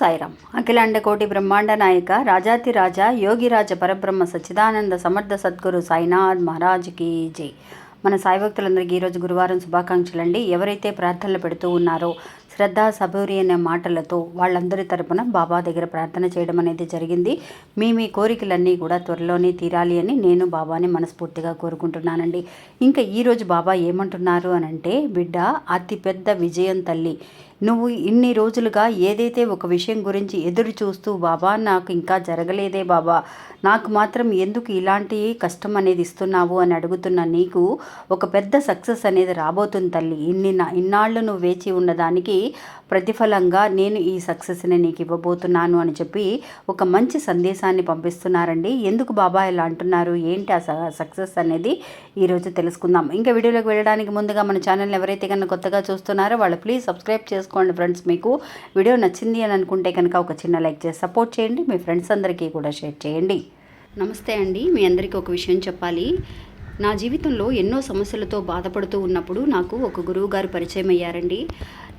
సాయిరామ్ అఖిలాండ కోటి బ్రహ్మాండ నాయక రాజాతి రాజా యోగిరాజ పరబ్రహ్మ సచ్చిదానంద సమర్థ సద్గురు సాయినాథ్ మహారాజ్కి జై. మన సాయి భక్తులందరికీ ఈరోజు గురువారం శుభాకాంక్షలు అండి ఎవరైతే ప్రార్థనలు పెడుతూ ఉన్నారో శ్రద్ధ సబూరి అనే మాటలతో వాళ్ళందరి తరపున బాబా దగ్గర ప్రార్థన చేయడం అనేది జరిగింది. మీ మీ కోరికలన్నీ కూడా త్వరలోనే తీరాలి అని నేను బాబాని మనస్ఫూర్తిగా కోరుకుంటున్నానండి. ఇంకా ఈరోజు బాబా ఏమంటున్నారు అని అంటే బిడ్డ అతిపెద్ద విజయం తల్లి. నువ్వు ఇన్ని రోజులుగా ఏదైతే ఒక విషయం గురించి ఎదురు చూస్తూ బాబా నాకు ఇంకా జరగలేదే బాబా నాకు మాత్రం ఎందుకు ఇలాంటి కష్టం అనేది ఇస్తున్నావు? అని అడుగుతున్న నీకు ఒక పెద్ద సక్సెస్ అనేది రాబోతుంది తల్లి. ఇన్ని ఇన్నాళ్ళు నువ్వు వేచి ఉన్నదానికి ప్రతిఫలంగా నేను ఈ సక్సెస్ని నీకు ఇవ్వబోతున్నాను అని చెప్పి ఒక మంచి సందేశాన్ని పంపిస్తున్నారండి. ఎందుకు బాబా ఇలా అంటున్నారు? ఏంటి ఆ సక్సెస్ అనేది? ఈరోజు తెలుసుకుందాం. ఇంకా వీడియోలోకి వెళ్ళడానికి ముందుగా మన ఛానల్ని ఎవరైతే కన్నా కొత్తగా చూస్తున్నారో వాళ్ళు ప్లీజ్ సబ్స్క్రైబ్ చేసుకోండి ఫ్రెండ్స్. మీకు వీడియో నచ్చింది అని అనుకుంటే కనుక ఒక చిన్న లైక్ చేసి సపోర్ట్ చేయండి. మీ ఫ్రెండ్స్ అందరికీ కూడా షేర్ చేయండి. నమస్తే అండి. మీ అందరికీ ఒక విషయం చెప్పాలి. నా జీవితంలో ఎన్నో సమస్యలతో బాధపడుతూ ఉన్నప్పుడు నాకు ఒక గురువు గారు పరిచయం అయ్యారండి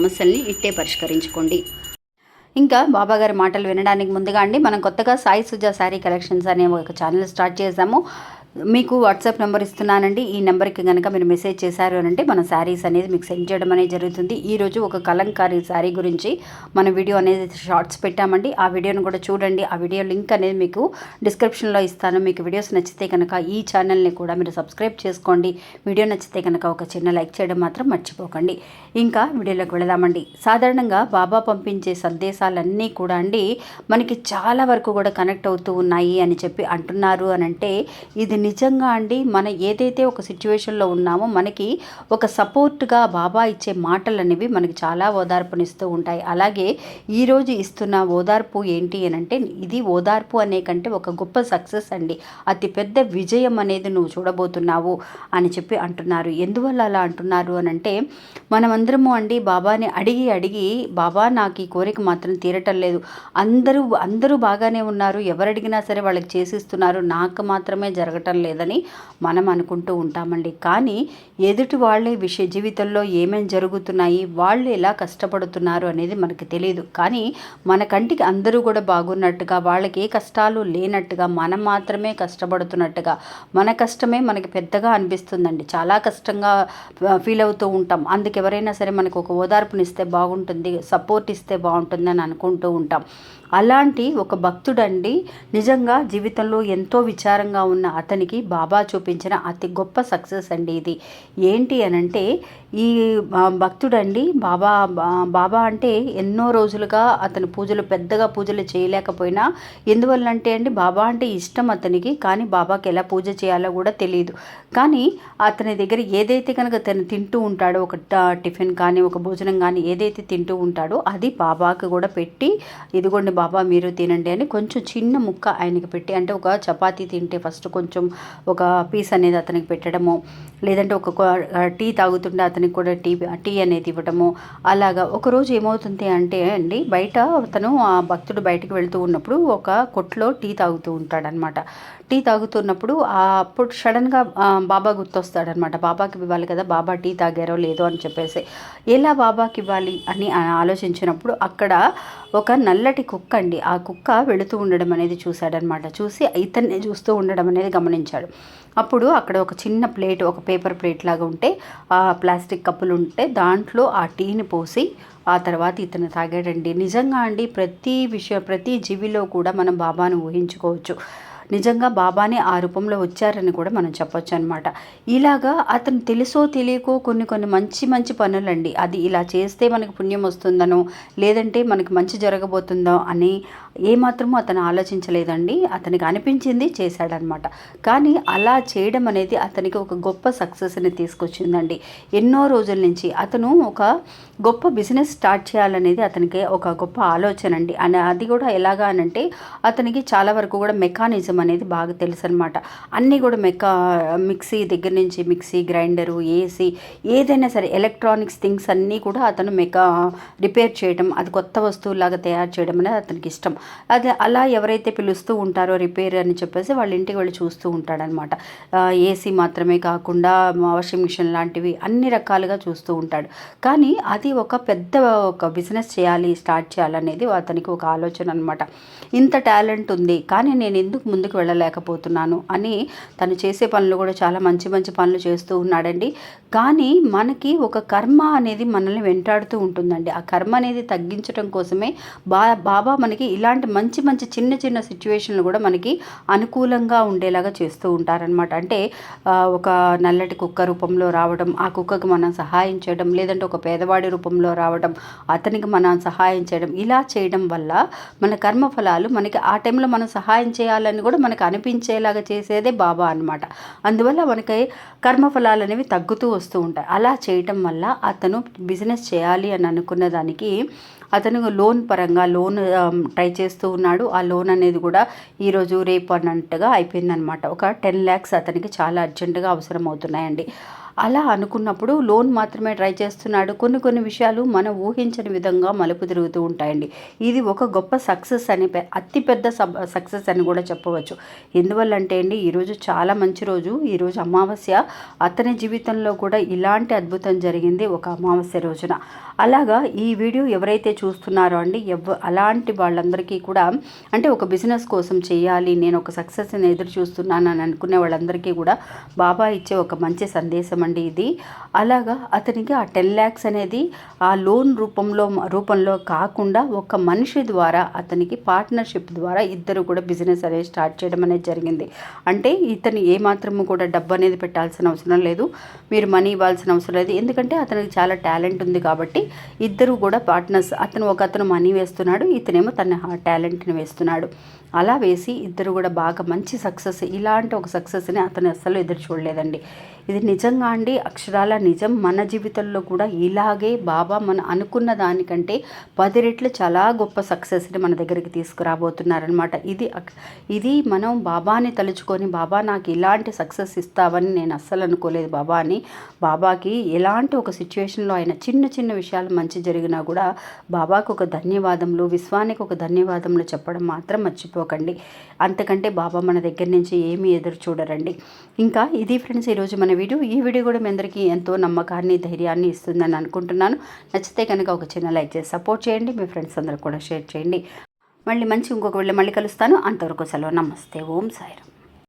సమస్యల్ని ఇట్టే పరిష్కరించుకోండి. ఇంకా బాబా గారి మాటలు వినడానికి ముందుగా అండి మనం కొత్తగా సాయి సుజా శారీ కలెక్షన్స్ అనే ఒక ఛానల్ స్టార్ట్ చేసాము. మీకు వాట్సాప్ నెంబర్ ఇస్తున్నానండి. ఈ నెంబర్కి కనుక మీరు మెసేజ్ చేశారు అని అంటే మన శారీస్ అనేది మీకు సెండ్ చేయడం అనేది జరుగుతుంది. ఈరోజు ఒక కలంకారీ శారీ గురించి మన వీడియో అనేది షార్ట్స్ పెట్టామండి. ఆ వీడియోను కూడా చూడండి. ఆ వీడియో లింక్ అనేది మీకు డిస్క్రిప్షన్లో ఇస్తాను. మీకు వీడియోస్ నచ్చితే కనుక ఈ ఛానల్ని కూడా మీరు సబ్స్క్రైబ్ చేసుకోండి. వీడియో నచ్చితే కనుక ఒక చిన్న లైక్ చేయడం మాత్రం మర్చిపోకండి. ఇంకా వీడియోలోకి వెళదామండి. సాధారణంగా బాబా పంపించే సందేశాలన్నీ కూడా అండి మనకి చాలా వరకు కూడా కనెక్ట్ అవుతూ ఉన్నాయి అని చెప్పి అంటున్నారు అని అంటే ఇది నిజంగా అండి మన ఏదైతే ఒక సిచ్యువేషన్లో ఉన్నామో మనకి ఒక సపోర్ట్గా బాబా ఇచ్చే మాటలు అనేవి మనకి చాలా ఓదార్పునిస్తూ ఉంటాయి. అలాగే ఈరోజు ఇస్తున్న ఓదార్పు ఏంటి అని అంటే ఇది ఓదార్పు అనే కంటే ఒక గొప్ప సక్సెస్ అండి. అతి పెద్ద విజయం అనేది నువ్వు చూడబోతున్నావు అని చెప్పి అంటున్నారు. ఎందువల్ల అలా అంటున్నారు అని అంటే మనమందరము అండి బాబాని అడిగి అడిగి బాబా నాకు ఈ కోరిక మాత్రం తీరటం లేదు. అందరూ అందరూ బాగానే ఉన్నారు. ఎవరు అడిగినా సరే వాళ్ళకి చేసిస్తున్నారు. నాకు మాత్రమే జరగటం లేదని మనం అనుకుంటూ ఉంటామండి. కానీ ఎదుటి వాళ్ళే విషయ జీవితంలో ఏమేం జరుగుతున్నాయి వాళ్ళు ఎలా కష్టపడుతున్నారు అనేది మనకు తెలియదు కానీ మన కంటికి అందరూ కూడా బాగున్నట్టుగా వాళ్ళకి ఏ కష్టాలు లేనట్టుగా మనం మాత్రమే కష్టపడుతున్నట్టుగా మన కష్టమే మనకి పెద్దగా అనిపిస్తుందండి. చాలా కష్టంగా ఫీల్ అవుతూ ఉంటాం. అందుకు ఎవరైనా సరే మనకు ఒక ఓదార్పునిస్తే బాగుంటుంది సపోర్ట్ ఇస్తే బాగుంటుంది అని అనుకుంటూ ఉంటాం. అలాంటి ఒక భక్తుడండి. నిజంగా జీవితంలో ఎంతో విచారంగా ఉన్న అతని అతనికి బాబా చూపించిన అతి గొప్ప సక్సెస్ అండి ఇది. ఏంటి అనంటే ఈ భక్తుడండి బాబా బాబా అంటే ఎన్నో రోజులుగా అతను పూజలు పెద్దగా పూజలు చేయలేకపోయినా ఎందువల్లంటే అండి బాబా అంటే ఇష్టం అతనికి కానీ బాబాకి ఎలా పూజ చేయాలో కూడా తెలియదు కానీ అతని దగ్గర ఏదైతే కనుక తను తింటూ ఉంటాడో ఒక టిఫిన్ కానీ ఒక భోజనం కానీ ఏదైతే తింటూ ఉంటాడో అది బాబాకి కూడా పెట్టి ఇదిగోండి బాబా మీరు తినండి అని కొంచెం చిన్న ముక్క ఆయనకి పెట్టి అంటే ఒక చపాతీ తింటే ఫస్ట్ కొంచెం ఒక పీస్ అనేది అతనికి పెట్టడము లేదంటే ఒక టీ తాగుతుంటే అతనికి కూడా టీ టీ అనేది ఇవ్వడము అలాగా. ఒకరోజు ఏమవుతుంది అంటే అండి బయట అతను ఆ భక్తుడు బయటికి వెళ్తూ ఉన్నప్పుడు ఒక కొట్లో టీ తాగుతూ ఉంటాడనమాట. టీ తాగుతున్నప్పుడు అప్పుడు సడన్గా బాబా గుర్తొస్తాడనమాట. బాబాకి ఇవ్వాలి కదా బాబా టీ తాగారో లేదో అని చెప్పేసి. ఎలా బాబాకి ఇవ్వాలి? అని ఆలోచించినప్పుడు అక్కడ ఒక నల్లటి కుక్క అండి ఆ కుక్క వెళుతూ ఉండడం అనేది చూశాడనమాట. చూసి ఇతన్ని చూస్తూ ఉండడం అనేది గమనించాడు. అప్పుడు అక్కడ ఒక చిన్న ప్లేట్ ఒక పేపర్ ప్లేట్ లాగా ఉంటే ఆ ప్లాస్టిక్ కప్పులు ఉంటే దాంట్లో ఆ టీని పోసి ఆ తర్వాత ఇతను తాగాడండి. నిజంగా అండి ప్రతి విషయం ప్రతి జీవిలో కూడా మనం బాబాను ఊహించుకోవచ్చు. నిజంగా బాబానే ఆ రూపంలో వచ్చారని కూడా మనం చెప్పొచ్చు అనమాట ఇలాగా అతను తెలుసో తెలియకో కొన్ని కొన్ని మంచి మంచి పనులండి. అది ఇలా చేస్తే మనకి పుణ్యం వస్తుందనో లేదంటే మనకి మంచి జరగబోతుందో అని ఏమాత్రమూ అతను ఆలోచించలేదండి. అతనికి అనిపించింది చేశాడనమాట. కానీ అలా చేయడం అనేది అతనికి ఒక గొప్ప సక్సెస్ని తీసుకొచ్చిందండి. ఎన్నో రోజుల నుంచి అతను ఒక గొప్ప బిజినెస్ స్టార్ట్ చేయాలనేది అతనికి ఒక గొప్ప ఆలోచన అండి అని అది కూడా ఎలాగా అనంటే అతనికి చాలా వరకు కూడా మెకానిజం అనేది బాగా తెలుసు అనమాట అన్నీ కూడా మెకా మిక్సీ దగ్గర నుంచి మిక్సీ గ్రైండరు ఏసీ ఏదైనా సరే ఎలక్ట్రానిక్స్ థింగ్స్ అన్నీ కూడా అతను మెకా రిపేర్ చేయడం అది కొత్త వస్తువులాగా తయారు చేయడం అనేది అతనికి ఇష్టం. అది అలా ఎవరైతే పిలుస్తూ ఉంటారో రిపేర్ అని చెప్పేసి వాళ్ళ ఇంటికి వెళ్ళి చూస్తూ ఉంటాడనమాట ఏసీ మాత్రమే కాకుండా వాషింగ్ మిషన్ లాంటివి అన్ని రకాలుగా చూస్తూ ఉంటాడు. కానీ అది ఒక పెద్ద ఒక బిజినెస్ చేయాలి స్టార్ట్ చేయాలనేది అతనికి ఒక ఆలోచన అనమాట ఇంత టాలెంట్ ఉంది కానీ నేను ఎందుకు ముందుకు వెళ్ళలేకపోతున్నాను అని తను చేసే పనులు కూడా చాలా మంచి మంచి పనులు చేస్తూ ఉన్నాడండి. కానీ మనకి ఒక కర్మ అనేది మనల్ని వెంటాడుతూ ఉంటుందండి. ఆ కర్మ అనేది తగ్గించడం కోసమే బా బాబా మనకి ఇలాంటి మంచి మంచి చిన్న చిన్న సిచ్యువేషన్లు కూడా మనకి అనుకూలంగా ఉండేలాగా చేస్తూ ఉంటారనమాట అంటే ఒక నల్లటి కుక్క రూపంలో రావడం ఆ కుక్కకు మనం సహాయం చేయడం లేదంటే ఒక పేదవాడి రూపంలో రావడం అతనికి మనం సహాయం చేయడం ఇలా చేయడం వల్ల మన కర్మఫలాలు మనకి ఆ టైంలో మనం సహాయం చేయాలని కూడా మనకు అనిపించేలాగా చేసేదే బాబా అనమాట అందువల్ల మనకి కర్మఫలాలు అనేవి తగ్గుతూ వస్తూ ఉంటాయి. అలా చేయటం వల్ల అతను బిజినెస్ చేయాలి అని అనుకున్న దానికి అతను లోన్ పరంగా లోన్ ట్రై చేస్తూ ఉన్నాడు. ఆ లోన్ అనేది కూడా ఈరోజు రేపు అన్నట్టుగా అయిపోయిందనమాట ఒక టెన్ ల్యాక్స్ అతనికి చాలా అర్జెంటుగా అవసరం అవుతున్నాయండి అలా అనుకున్నప్పుడు లోన్ మాత్రమే ట్రై చేస్తున్నాడు. కొన్ని కొన్ని విషయాలు మనం ఊహించని విధంగా మలుపు తిరుగుతూ ఉంటాయండి. ఇది ఒక గొప్ప సక్సెస్ అని అతిపెద్ద సబ్ సక్సెస్ అని కూడా చెప్పవచ్చు. ఎందువల్ల అంటే అండి ఈరోజు చాలా మంచి రోజు. ఈరోజు అమావాస్య. అతని జీవితంలో కూడా ఇలాంటి అద్భుతం జరిగింది ఒక అమావాస్య రోజున. అలాగా ఈ వీడియో ఎవరైతే చూస్తున్నారో అండి ఎవ అలాంటి వాళ్ళందరికీ కూడా అంటే ఒక బిజినెస్ కోసం చేయాలి నేను ఒక సక్సెస్ని ఎదురు చూస్తున్నాను అని అనుకునే వాళ్ళందరికీ కూడా బాబా ఇచ్చే ఒక మంచి సందేశం అండి ఇది. అలాగా అతనికి ఆ టెన్ ల్యాక్స్ అనేది ఆ లోన్ రూపంలో రూపంలో కాకుండా ఒక మనిషి ద్వారా అతనికి పార్ట్నర్షిప్ ద్వారా ఇద్దరు కూడా బిజినెస్ అనేది స్టార్ట్ చేయడం అనేది జరిగింది. అంటే ఇతను ఏమాత్రము కూడా డబ్బు అనేది పెట్టాల్సిన అవసరం లేదు. మీరు మనీ ఇవ్వాల్సిన అవసరం లేదు. ఎందుకంటే అతనికి చాలా టాలెంట్ ఉంది కాబట్టి ఇద్దరు కూడా పార్ట్నర్స్ అతను ఒక అతను మనీ వేస్తున్నాడు ఇతనేమో తన టాలెంట్ని వేస్తున్నాడు. అలా వేసి ఇద్దరు కూడా బాగా మంచి సక్సెస్ ఇలాంటి ఒక సక్సెస్ని అతను అస్సలు ఎదురు చూడలేదండి. ఇది నిజంగా అండి అక్షరాల నిజం మన జీవితంలో కూడా ఇలాగే బాబా మన అనుకున్న దానికంటే పది రెట్లు చాలా గొప్ప సక్సెస్ని మన దగ్గరికి తీసుకురాబోతున్నారనమాట ఇది ఇది మనం బాబాని తలుచుకొని బాబా నాకు ఇలాంటి సక్సెస్ ఇస్తావని నేను అస్సలు అనుకోలేదు బాబా అని బాబాకి ఎలాంటి ఒక సిచ్యువేషన్లో ఆయన చిన్న చిన్న విషయాలు మంచి జరిగినా కూడా బాబాకు ఒక ధన్యవాదములు విశ్వానికి ఒక ధన్యవాదములు చెప్పడం మాత్రం మర్చిపోకండి. అంతకంటే బాబా మన దగ్గర నుంచి ఏమీ ఎదురు చూడరండి. ఇంకా ఇది ఫ్రెండ్స్ ఈరోజు మన వీడియో. ఈ వీడియో కూడా మీ అందరికీ ఎంతో నమ్మకాన్ని ధైర్యాన్ని ఇస్తుందని అనుకుంటున్నాను. నచ్చితే కనుక ఒక చిన్న లైక్ చేసి సపోర్ట్ చేయండి. మీ ఫ్రెండ్స్ అందరు కూడా షేర్ చేయండి. మళ్ళీ మంచి ఇంకొక వెళ్ళి మళ్ళీ కలుస్తాను. అంతవరకు సెలవు. నమస్తే. ఓం సాయిరామ్.